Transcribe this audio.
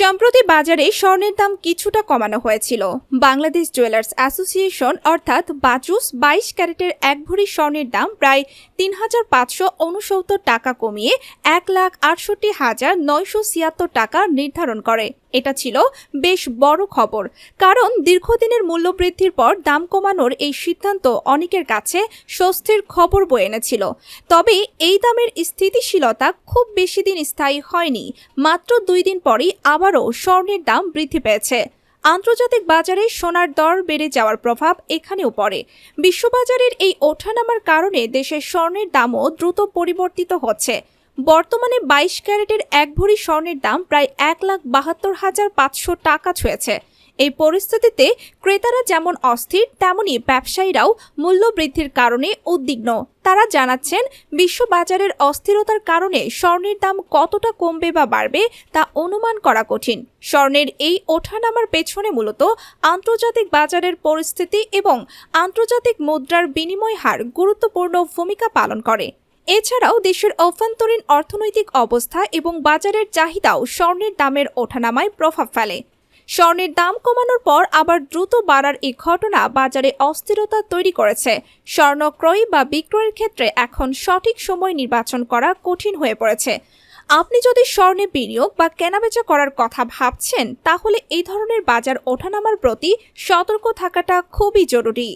সম্প্রতি বাজারে স্বর্ণের দাম কিছুটা কমানো হয়েছিল। বাংলাদেশ জুয়েলার্স অ্যাসোসিয়েশন অর্থাৎ বাজুস বাইশ ক্যারেটের এক ভরি স্বর্ণের দাম প্রায় তিন হাজার পাঁচশো উনসত্তর টাকা কমিয়ে এক লাখ আটষট্টি হাজার নয়শো ছিয়াত্তর টাকা নির্ধারণ করে। এটা ছিল বেশ বড় খবর, কারণ দীর্ঘদিনের মূল্যবৃদ্ধির পর দাম কমানোর এই সিদ্ধান্ত অনেকের কাছে স্বস্তির খবর বয়ে এনেছিল। তবে এই দামের স্থিতিশীলতা খুব বেশি দিন স্থায়ী হয়নি, মাত্র দুই দিন পরেই আবারও স্বর্ণের দাম বৃদ্ধি পেয়েছে। আন্তর্জাতিক বাজারে সোনার দর বেড়ে যাওয়ার প্রভাব এখানেও পড়ে। বিশ্ববাজারের এই ওঠানামার কারণে দেশের স্বর্ণের দামও দ্রুত পরিবর্তিত হচ্ছে। বর্তমানে বাইশ ক্যারেটের এক ভরি স্বর্ণের দাম প্রায় এক লাখ বাহাত্তর হাজার পাঁচশো টাকা ছুঁয়েছে। এই পরিস্থিতিতে ক্রেতারা যেমন অস্থির, তেমনি ব্যবসায়ীরাও মূল্য বৃদ্ধির কারণে উদ্বিগ্ন। তারা জানাচ্ছেন, বিশ্ববাজারের অস্থিরতার কারণে স্বর্ণের দাম কতটা কমবে বা বাড়বে তা অনুমান করা কঠিন। স্বর্ণের এই ওঠানামার পেছনে মূলত আন্তর্জাতিক বাজারের পরিস্থিতি এবং আন্তর্জাতিক মুদ্রার বিনিময় হার গুরুত্বপূর্ণ ভূমিকা পালন করে। এছাড়াও দেশের অভ্যন্তরীণ অর্থনৈতিক অবস্থা এবং বাজারের চাহিদাও স্বর্ণের দামের ওঠানামায় প্রভাব ফেলে। স্বর্ণের দাম কমানোর পর আবার দ্রুত বাড়ার এই ঘটনা বাজারে অস্থিরতা তৈরি করেছে। স্বর্ণ ক্রয় বা বিক্রয়ের ক্ষেত্রে এখন সঠিক সময় নির্বাচন করা কঠিন হয়ে পড়েছে। আপনি যদি স্বর্ণে বিনিয়োগ বা কেনাবেচা করার কথা ভাবছেন, তাহলে এই ধরনের বাজার ওঠানামার প্রতি সতর্ক থাকাটা খুবই জরুরি।